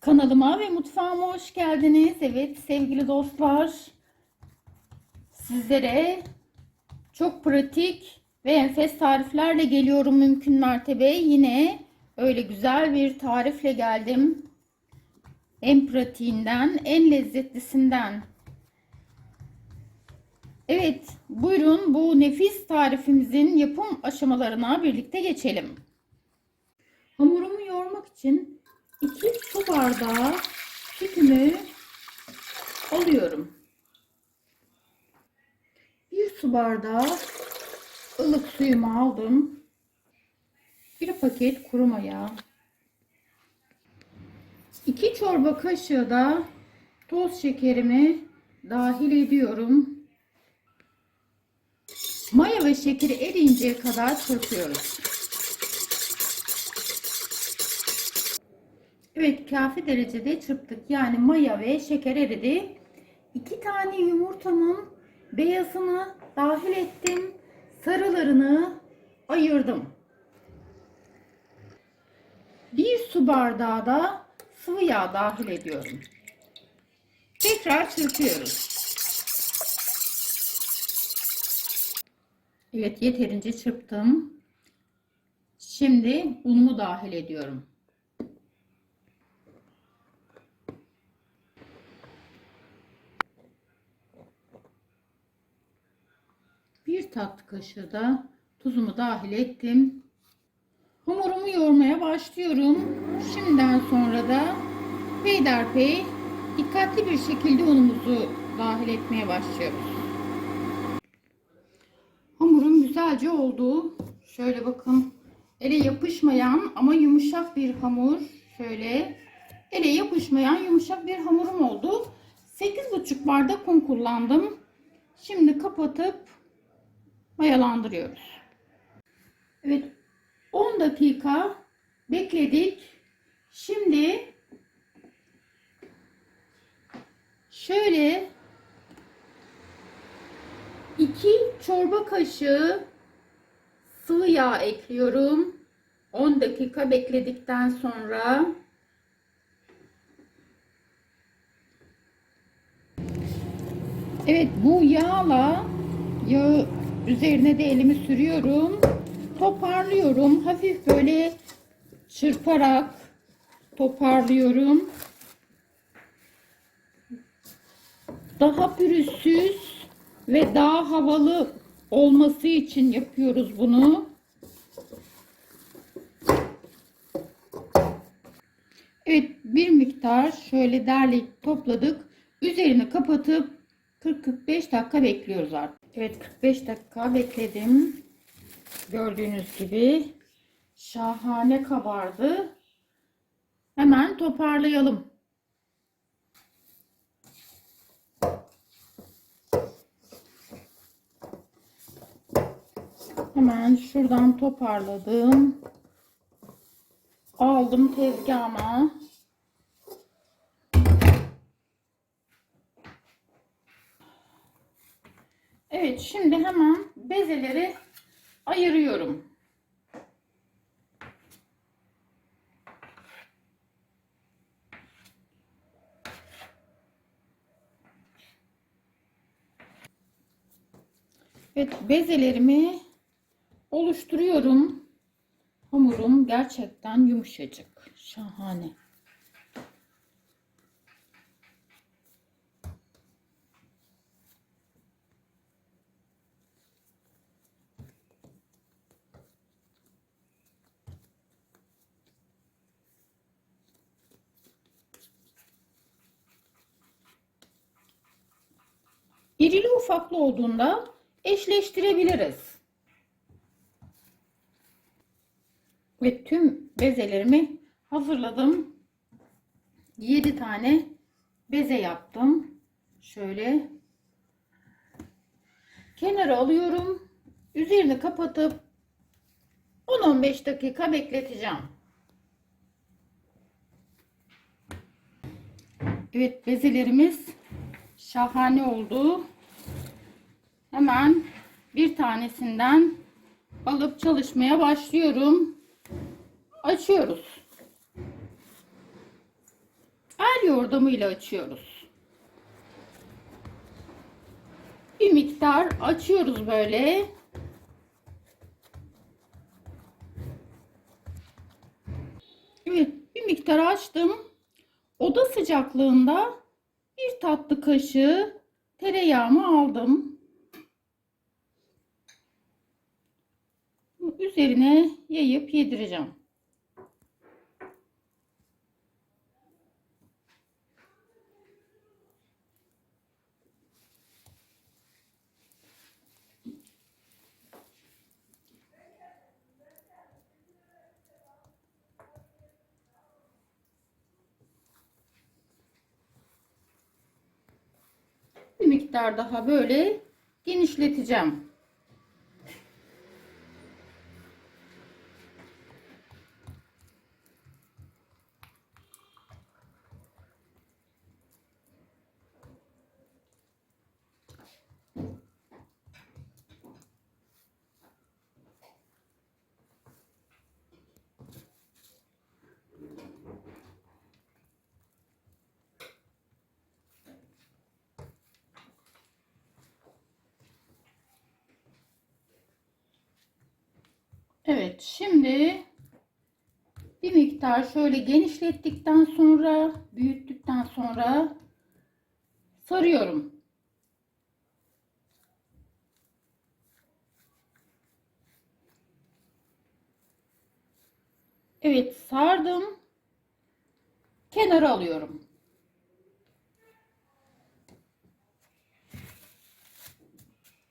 Kanalıma ve mutfağıma hoş geldiniz. Evet sevgili dostlar. Sizlere çok pratik ve enfes tariflerle geliyorum mümkün mertebe. Yine öyle güzel bir tarifle geldim. En pratiğinden, en lezzetlisinden. Evet, buyurun bu nefis tarifimizin yapım aşamalarına birlikte geçelim. Hamurumu yoğurmak için 2 su bardağı sütümü alıyorum. 1 su bardağı ılık suyumu aldım. 1 paket kuru maya. 2 çorba kaşığı da toz şekerimi dahil ediyorum. Maya ve şekeri eriyinceye kadar çırpıyoruz. Evet kafi derecede çırptık. Yani maya ve şeker eridi. İki tane yumurtamın beyazını dahil ettim. Sarılarını ayırdım. Bir su bardağı da sıvı yağ dahil ediyorum. Tekrar çırpıyoruz. Evet yeterince çırptım. Şimdi unumu dahil ediyorum. Tatlı kaşığı da tuzumu dahil ettim. Hamurumu yoğurmaya başlıyorum. Şimdiden sonra da peyderpey dikkatli bir şekilde unumuzu dahil etmeye başlıyoruz. Hamurum güzelce oldu. Şöyle bakın. Ele yapışmayan ama yumuşak bir hamur. Şöyle ele yapışmayan yumuşak bir hamurum oldu. 8,5 bardak un kullandım. Şimdi kapatıp mayalandırıyoruz. Evet 10 dakika bekledik. Şimdi şöyle 2 çorba kaşığı sıvı yağ ekliyorum. 10 dakika bekledikten sonra Evet bu yağla yağı üzerine de elimi sürüyorum. Toparlıyorum. Hafif böyle çırparak toparlıyorum. Daha pürüzsüz ve daha havalı olması için yapıyoruz bunu. Evet bir miktar şöyle derleyip topladık. Üzerini kapatıp 40-45 dakika bekliyoruz artık. Evet 45 dakika bekledim. Gördüğünüz gibi şahane kabardı. Hemen toparlayalım. Hemen şuradan toparladım. Aldım tezgahıma. Şimdi hemen bezeleri ayırıyorum. Evet bezelerimi oluşturuyorum. Hamurum gerçekten yumuşacık. Şahane. İrili ufaklı olduğunda eşleştirebiliriz. Ve tüm bezelerimi hazırladım. 7 tane beze yaptım. Şöyle kenara alıyorum. Üzerini kapatıp 10-15 dakika bekleteceğim. Evet bezelerimiz şahane oldu. Hemen bir tanesinden alıp çalışmaya başlıyorum. Açıyoruz. el yordamıyla açıyoruz. Bir miktar açıyoruz böyle. Evet, bir miktar açtım. Oda sıcaklığında bir tatlı kaşığı tereyağımı aldım. Üzerine yayıp yedireceğim. Bir miktar daha böyle genişleteceğim. Evet, şimdi bir miktar şöyle genişlettikten sonra, büyüttükten sonra sarıyorum. Evet, sardım. Kenara alıyorum.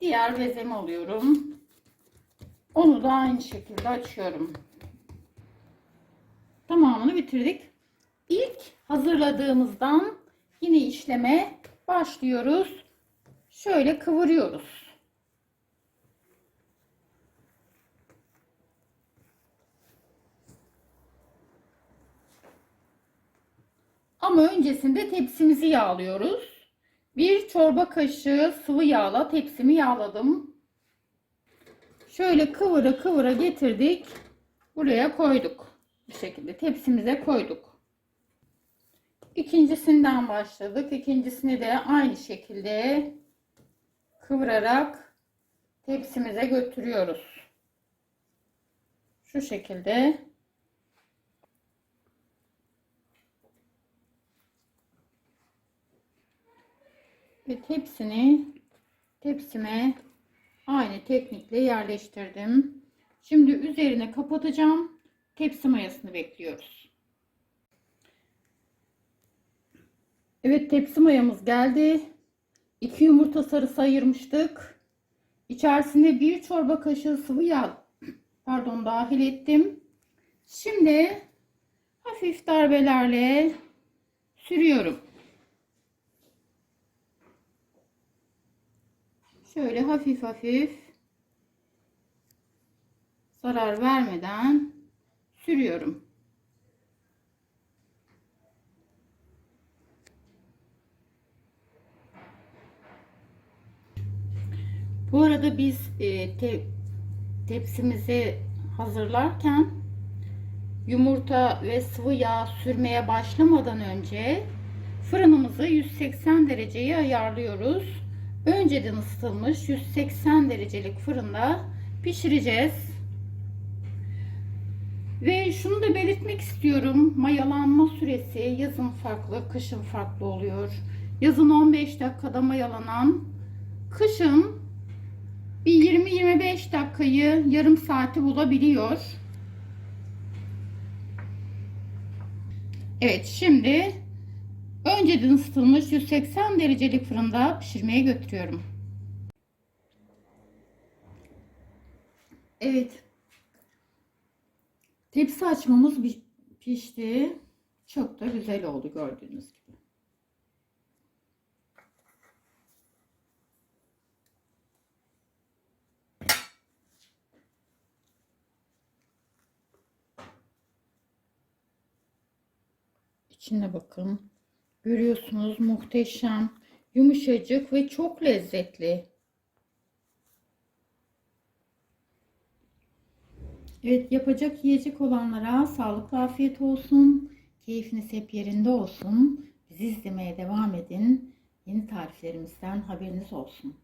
Diğer bezemi alıyorum. Onu da aynı şekilde açıyorum. Tamamını bitirdik. İlk hazırladığımızdan yine işleme başlıyoruz. Şöyle kıvırıyoruz. Ama öncesinde tepsimizi yağlıyoruz. Bir çorba kaşığı sıvı yağla tepsimi yağladım. Şöyle kıvıra kıvıra getirdik. Buraya koyduk. Bu şekilde tepsimize koyduk. İkincisinden başladık. İkincisini de aynı şekilde kıvırarak tepsimize götürüyoruz. Şu şekilde. Ve tepsini tepsime aynı teknikle yerleştirdim. Şimdi üzerine kapatacağım. Tepsi mayasını bekliyoruz. Evet tepsi mayamız geldi. 2 yumurta sarısı ayırmıştık. İçerisine bir çorba kaşığı sıvı yağ pardon dahil ettim. Şimdi hafif darbelerle sürüyorum. Şöyle hafif hafif zarar vermeden sürüyorum. Bu arada biz e, te, tepsimizi hazırlarken yumurta ve sıvı yağ sürmeye başlamadan önce fırınımızı 180 dereceye ayarlıyoruz. Önceden ısıtılmış 180 derecelik fırında pişireceğiz. Ve şunu da belirtmek istiyorum. Mayalanma süresi yazın farklı, kışın farklı oluyor. Yazın 15 dakikada mayalanan, kışın bir 20-25 dakikayı yarım saati bulabiliyor. Evet şimdi önceden ısıtılmış 180 derecelik fırında pişirmeye götürüyorum. Evet. Tepsi açmamız pişti. Çok da güzel oldu gördüğünüz gibi. İçine bakın. Görüyorsunuz muhteşem, yumuşacık ve çok lezzetli. Evet yapacak yiyecek olanlara sağlıklı afiyet olsun. Keyfiniz hep yerinde olsun. Bizi izlemeye devam edin. Yeni tariflerimizden haberiniz olsun.